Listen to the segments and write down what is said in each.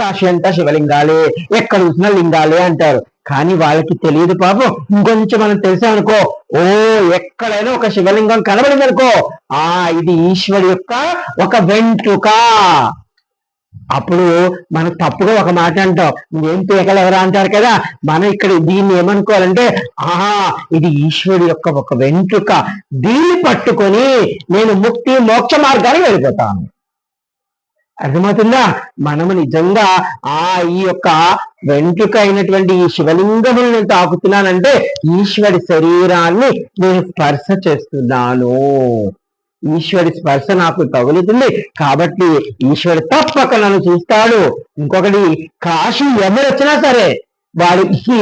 కాశీ అంతా శివలింగాలే ఎక్కడ చూసినా లింగాలే అంటారు. కానీ వాళ్ళకి తెలియదు పాపం ఇంకొంచెం మనం తెలిసామనుకో ఓ ఎక్కడైనా ఒక శివలింగం కనబడింది అనుకో ఆ ఇది ఈశ్వరు యొక్క ఒక వెంట్రుక. అప్పుడు మనం తప్పుగా ఒక మాట అంటాం. నువ్వేం పీకలు ఎవరా అంటారు కదా. మనం ఇక్కడ దీన్ని ఏమనుకోవాలంటే ఆహా ఇది ఈశ్వరుడు యొక్క ఒక వెంట్రుక. దీన్ని పట్టుకొని నేను ముక్తి మోక్ష మార్గానికి వెళ్ళిపోతాను. అర్థమవుతుందా? మనము నిజంగా ఆ ఈ యొక్క వెంట్రుక అయినటువంటి ఈ శివలింగమును నేను తాకుతున్నానంటే ఈశ్వరి శరీరాన్ని నేను స్పర్శ చేస్తున్నాను. ఈశ్వరి స్పర్శ నాకు తగులుతుంది. కాబట్టి ఈశ్వరు తప్పక నన్ను చూస్తాడు. ఇంకొకటి కాశీ ఎవరు వచ్చినా సరే వాడికి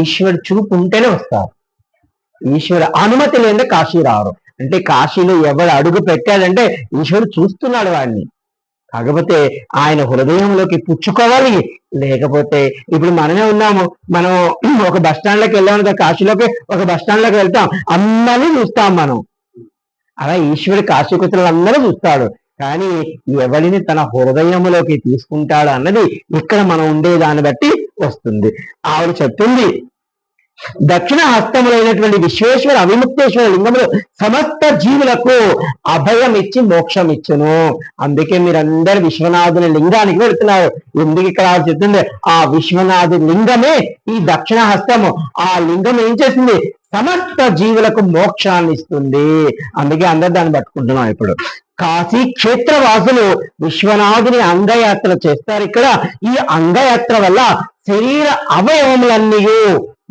ఈశ్వరు చూపు ఉంటేనే వస్తారు ఈశ్వరు అనుమతి లేదే కాశీ రారు అంటే కాశీలో ఎవరు అడుగు పెట్టాడంటే ఈశ్వరుడు చూస్తున్నాడు వాడిని. కాకపోతే ఆయన హృదయంలోకి పుచ్చుకోవాలి. లేకపోతే ఇప్పుడు మనమే ఉన్నాము. మనం ఒక బస్ స్టాండ్లోకి వెళ్ళాము కాశీలోకి ఒక బస్ స్టాండ్లోకి వెళ్తాం. అందరినీ చూస్తాం మనం. అలా ఈశ్వరుడు కాశీకృతులందరూ చూస్తాడు. కానీ ఎవరిని తన హృదయంలోకి తీసుకుంటాడు అన్నది ఇక్కడ మనం ఉండే దాన్ని బట్టి వస్తుంది. ఆవిడ చెప్తుంది దక్షిణ హస్తములైనటువంటి విశ్వేశ్వర అవిముక్తేశ్వర లింగములు సమస్త జీవులకు అభయం ఇచ్చి మోక్షం ఇచ్చును అందుకే మీరందరు విశ్వనాథుని లింగానికి వెళుతున్నారు. ఎందుకు ఇక్కడ చెప్తుంది? ఆ విశ్వనాథు లింగమే ఈ దక్షిణ హస్తము. ఆ లింగం ఏం చేసింది సమస్త జీవులకు మోక్షాన్ని ఇస్తుంది అందుకే అందరు దాన్ని పట్టుకుంటున్నాం ఇప్పుడు. కాశీ క్షేత్రవాసులు విశ్వనాథుని అంగయాత్ర చేస్తారు. ఇక్కడ ఈ అంగయాత్ర వల్ల శరీర అవయవములన్నీ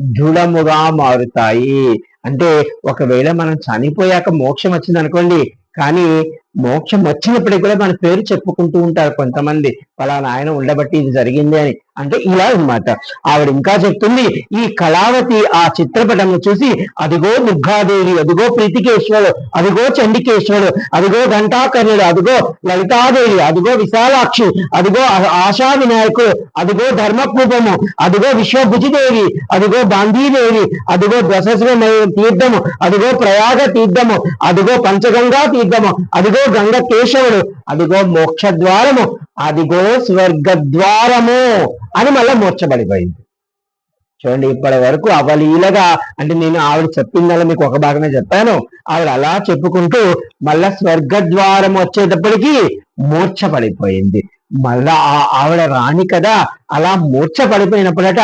దృఢముగా మారుతాయి. అంటే ఒకవేళ మనం చనిపోయాక మోక్షం వచ్చింది అనుకోండి కానీ మోక్షం వచ్చినప్పటికీ కూడా మన పేరు చెప్పుకుంటూ ఉంటారు కొంతమంది. ఫలానా ఆయన ఉండబట్టి ఇది జరిగింది అని. అంటే ఇలా అన్నమాట. ఆవిడ ఇంకా చెప్తుంది ఈ కళావతి ఆ చిత్రపటంను చూసి అదిగో దుర్గాదేవి అదిగో ప్రీతికేశ్వరుడు అదిగో చండికేశ్వరుడు అదిగో ఘంటాకర్ణుడు అదిగో లలితాదేవి అదిగో విశాలాక్షి అదిగో ఆశా వినాయకుడు అదిగో ధర్మకూపము అదిగో విశ్వభుజిదేవి అదిగో బాంధీదేవి అదిగో దశశ్వ తీర్థము అదిగో ప్రయాగ తీర్థము అదిగో పంచగంగా తీర్థము అదిగో గంగ కేశవుడు అదిగో మోక్ష ద్వారము అదిగో స్వర్గ ద్వారము అని మళ్ళా మూర్చబడిపోయింది చూడండి ఇప్పటి వరకు అవలీలగా అంటే నేను ఆవిడ చెప్పిందని మీకు ఒక భాగమే చెప్పాను. ఆవిడ అలా చెప్పుకుంటూ మళ్ళా స్వర్గద్వారం వచ్చేటప్పటికి మూర్ఛపడిపోయింది. మళ్ళా ఆ ఆవిడ రాణి కదా అలా మూర్ఛ పడిపోయినప్పుడట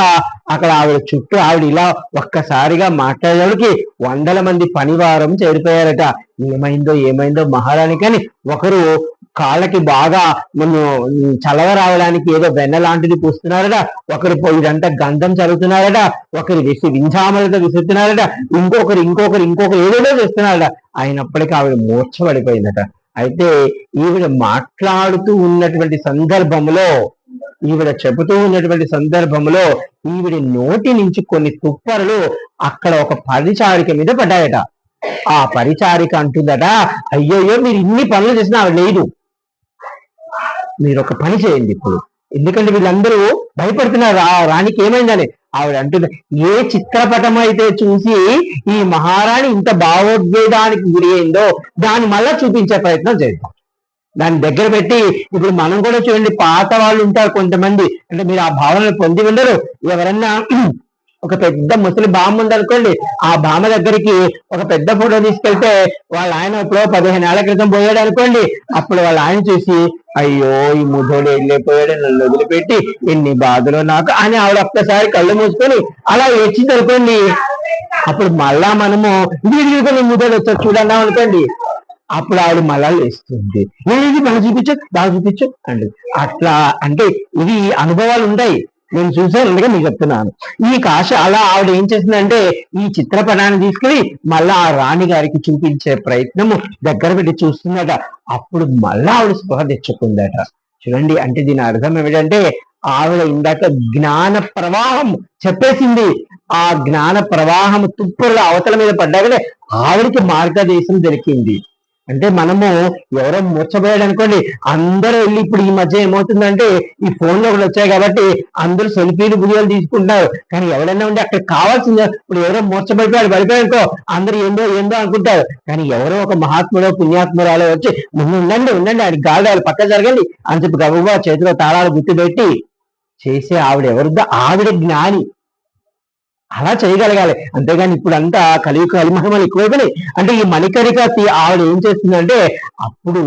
అక్కడ ఆవిడ చుట్టూ ఆవిడ ఇలా ఒక్కసారిగా మాట్లాడేవాడికి వందల మంది పనివారం చేరిపోయారట. ఏమైందో ఏమైందో మహారాణి కానీ ఒకరు కాళ్ళకి బాగా మనం చలవ రావడానికి ఏదో వెన్న లాంటిది పూస్తున్నారట. ఒకరు ఇదంతా గంధం చదువుతున్నారట ఒకరు విసి వింజామలతో విసురుతున్నారట. ఇంకొకరు ఇంకొకరు ఇంకొకరు ఏదేదో చేస్తున్నారట. అయినప్పటికీ ఆవిడ మూర్చబడిపోయిందట అయితే ఈవిడ మాట్లాడుతూ ఉన్నటువంటి సందర్భంలో ఈవిడ చెబుతూ ఉన్నటువంటి సందర్భంలో ఈవిడ నోటి నుంచి కొన్ని తుప్పరలు అక్కడ ఒక పరిచారిక మీద పడ్డాయట. ఆ పరిచారిక అంటుందట అయ్యోయ్యో మీరు ఇన్ని పనులు చేసినా ఆవిడ లేదు. మీరు ఒక పని చేయండి ఇప్పుడు. ఎందుకంటే వీళ్ళందరూ భయపడుతున్నారు. ఆ రాణికి ఏమైందని? ఆవిడ అంటుంది ఏ చిత్రపటం అయితే చూసి ఈ మహారాణి ఇంత భావోద్వేగానికి గురి అయిందో దాన్ని మళ్ళా చూపించే ప్రయత్నం చేద్దాం. దాన్ని దగ్గర పెట్టి ఇప్పుడు మనం కూడా చూడండి పాత వాళ్ళు ఉంటారు కొంతమంది. అంటే మీరు ఆ భావనలు పొంది ఉండరు. ఎవరన్నా ఒక పెద్ద ముసలి బామ్మ ఉందనుకోండి ఆ బామ్మ దగ్గరికి ఒక పెద్ద ఫోటో తీసుకెళ్తే వాళ్ళ ఆయన ఇప్పుడు పదిహేను ఏళ్ళ క్రితం పోయాడు అనుకోండి అప్పుడు వాళ్ళ ఆయన చూసి అయ్యో ఈ ముద్దోడు వెళ్ళిపోయాడు నన్ను వదిలిపెట్టి ఎన్ని బాధలు నాకు అని ఆవిడ ఒక్కసారి కళ్ళు మూసుకొని అలా ఏడ్చింది అనుకోండి అప్పుడు మళ్ళా మనము వీడికి ముద్దోడు వచ్చారు చూడన్నాం అనుకోండి అప్పుడు ఆవిడ మళ్ళా లేస్తుంది. ఏది బాగా చూపించు బాగా చూపించు అండి అట్లా అంటే ఇవి అనుభవాలు ఉంటాయి. నేను చూశాను అందుకే మీకు చెప్తున్నాను. ఈ కాశ అలా ఆవిడ ఏం చేసిందంటే ఈ చిత్రపటాన్ని తీసుకుని మళ్ళా ఆ రాణి గారికి చూపించే ప్రయత్నము దగ్గర పెట్టి చూస్తుందట. అప్పుడు మళ్ళా ఆవిడ స్పృహ తెచ్చుకుందట. చూడండి అంటే దీని అర్థం ఏమిటంటే ఆవిడ ఇందాక జ్ఞాన ప్రవాహం చెప్పేసింది. ఆ జ్ఞాన ప్రవాహం తుప్పుల అవతల మీద పడ్డా ఆవిడకి మార్గదేశం దొరికింది. అంటే మనము ఎవరో మూర్చబోయాడు అనుకోండి అందరూ వెళ్ళి ఇప్పుడు ఈ మధ్య ఏమవుతుందంటే ఈ ఫోన్లో ఒకటి వచ్చాయి కాబట్టి అందరూ సెల్ఫీలు వీడియోలు తీసుకుంటారు కానీ ఎవరైనా ఉండి అక్కడ కావాల్సింది. ఇప్పుడు ఎవరో మూర్చబడిపోయాడు పడిపోయాడుకో అందరూ ఏందో ఏందో అనుకుంటారు. కానీ ఎవరో ఒక మహాత్ముడో పుణ్యాత్మురాలో వచ్చి ముందు ఉండండి ఉండండి ఆయన గాలి పక్క జరగండి అని చెప్పి గబుబా చేతిలో తాళాలు గుర్తుపెట్టి చేసే ఆవిడ ఎవరిదో ఆవిడ జ్ఞాని. అలా చేయగలగాలి. అంతేగాని ఇప్పుడు అంతా కలిగి కలిమహిమలు ఎక్కువైపోయినాయి. అంటే ఈ మణికరిక ఆవిడ ఏం చేస్తుందంటే అప్పుడు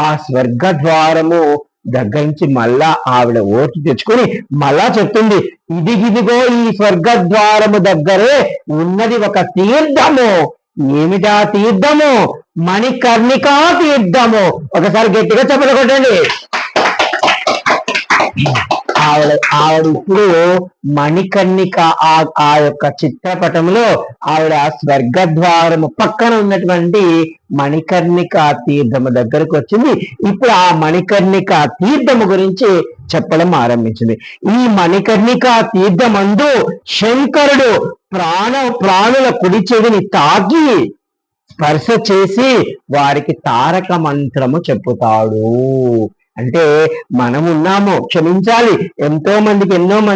ఆ స్వర్గ ద్వారము దగ్గర నుంచి మళ్ళా ఆవిడ ఓటు తెచ్చుకొని మళ్ళా చెప్తుంది ఇది ఇదిగో ఈ స్వర్గ ద్వారము దగ్గరే ఉన్నది ఒక తీర్థము. ఏమిటా తీర్థము? మణికర్ణికా తీర్థము. ఒకసారి గట్టిగా చెప్పలు కొట్టండి. ఆవిడ ఆవిడ ఇప్పుడు మణికర్ణిక ఆ ఆ యొక్క చిత్రపటంలో ఆవిడ స్వర్గద్వారము పక్కన ఉన్నటువంటి మణికర్ణిక తీర్థము దగ్గరకు వచ్చింది. ఇప్పుడు ఆ మణికర్ణిక తీర్థము గురించి చెప్పడం ఆరంభించింది. ఈ మణికర్ణిక తీర్థమందు శంకరుడు ప్రాణ ప్రాణుల కుడి చెవిని తాకి స్పర్శ చేసి వారికి తారక మంత్రము చెప్పుతాడు. అంటే మనమున్నాము క్షమించాలి. ఎంతో మందికి ఎన్నో మంది